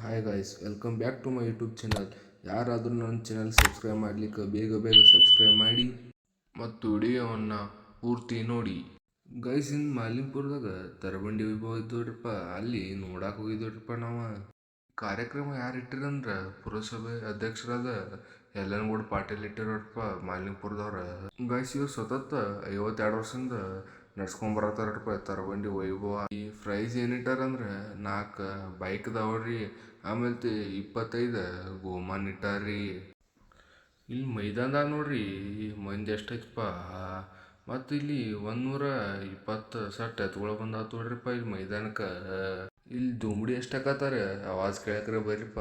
Hi guys welcome back to my YouTube channel ಯಾರಾದರೂ ನನ್ನ channel subscribe ಮಾಡಲಿಕ್ಕೆ ಬೇಗ ಬೇಗ ಸಬ್ಸ್ಕ್ರೈಬ್ ಮಾಡಿ ಮತ್ತು ವಿಡಿಯೋವನ್ನು ಪೂರ್ತಿ ನೋಡಿ. ಗೈಸ್ ಇನ್ನು ಮಾಲಿಂಪುರದಾಗ ತರಬಂಡಿ ವೈಭವ ಇದ್ದವ್ರಪ್ಪ ಅಲ್ಲಿ ನೋಡಕ್ಕೆ ಹೋಗಿದ್ದವ್ರಪ್ಪ ನಾವು. ಕಾರ್ಯಕ್ರಮ ಯಾರು ಇಟ್ಟಿರಂದ್ರೆ ಪುರಸಭೆ ಅಧ್ಯಕ್ಷರಾದ ಯಲ್ಲನಗೌಡ ಪಾಟೀಲ್ ಇಟ್ಟಿರೋರಪ್ಪ ಮಾಲಿಂಪುರದವ್ರ. ಗೈಸ್ ಇವ್ರು ಸತತ ಐವತ್ತೆರಡು ವರ್ಷದಿಂದ ನಡ್ಸ್ಕೊಂಬರತ್ತಾರಪ್ಪ ತರಬಂಡಿ ವೈಭವ. ಈ ಪ್ರೈಸ್ ಏನಿಟ್ಟಾರ ಅಂದ್ರೆ ನಾಲ್ಕು ಬೈಕ್ ಅದಾವ್ರಿ ಆಮೇಲೆ ಇಪ್ಪತ್ತೈದು ಗೋಮಾನ್ ಇಟ್ಟಾರ್ರಿ. ಇಲ್ಲಿ ಮೈದಾನದಾಗ ನೋಡ್ರಿ ಮಂದಿ ಎಷ್ಟೈತಪ್ಪ ಮತ್ತು ಇಲ್ಲಿ ಒಂದೂರ ಇಪ್ಪತ್ತು ಸಟ್ ಎತ್ಕೊಳ ಬಂದಾವ ನೋಡ್ರಿಪ್ಪ ಇಲ್ಲಿ ಮೈದಾನಕ್ಕೆ. ಇಲ್ಲಿ ದುಂಬಡಿ ಎಷ್ಟಾಕತ್ತಾರ ಆವಾಜ್ ಕೇಳಕ್ರೆ ಬರ್ರಿಪ್ಪ.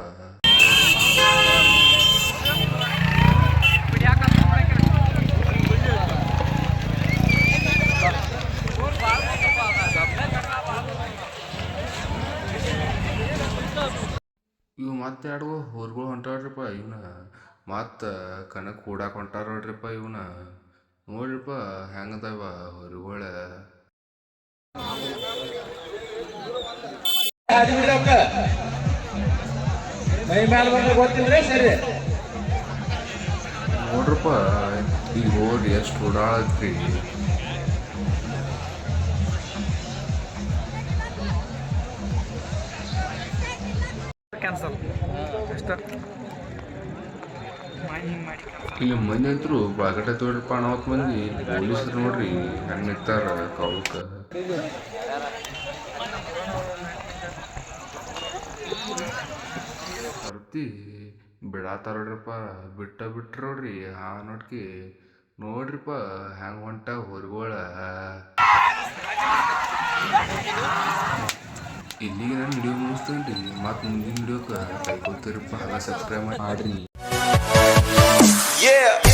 ಇವು ಮತ್ತೆ ಎರಡು ಹೊರ್ಗಳು ಹೊಂಟಾವ್ರಿಪ್ಪ ಇವನ್ನ ಮತ್ತು ಕಣಕ್ಕೆ ಕೂಡಕ್ಕೆ ಹೊಂಟಾರ ನೋಡ್ರಿಪ್ಪ ಇವನ್ನ ನೋಡ್ರಿಪ್ಪ ಹೆಂಗದವ ಹೊರಗಳ. ನೋಡ್ರಪ್ಪ ಈ ಹೋರಿ ಎಷ್ಟು ಓಡಾಡತ್ರಿ ಕ್ಯಾನ್ಸಲ್ ಅಷ್ಟೇ ಇಲ್ಲಿ ಮಂದಿ ಅಂತರು ಬಾಗಟ ತೋಡ್ರಪ್ಪ ಪಾಣವತ್ ಮಂದಿ. ಪೊಲೀಸರು ನೋಡ್ರಿ ಹೆಂಗ್ ನಿಂತಾರ ಕಾವಲ್ಕ ಬರ್ತಿ. ಬಿಡಾತಾರ ನೋಡ್ರಪ್ಪ. ಬಿಟ್ಟ ಬಿಟ್ರ ನೋಡ್ರಿ ಹಾ ನೋಡ್ಕಿ. ನೋಡ್ರಿಪ್ಪ ಹೆಂಗ್ ಹೊಂಟ ಹೊರಗೋಳ. ಇಲ್ಲಿಗೆ ನಾನು ವಿಡಿಯೋ ಮುಗಿಸ್ತೇನೆ ರೀ ಮತ್ತು ಮುಂದಿನ ವಿಡಿಯೋಕ್ಕೆ ಕೈಕೊಳ್ತೀರಪ್ಪ ಹಾಗೆ ಸಬ್ಸ್ಕ್ರೈಬ್ ಮಾಡಿ Yeah.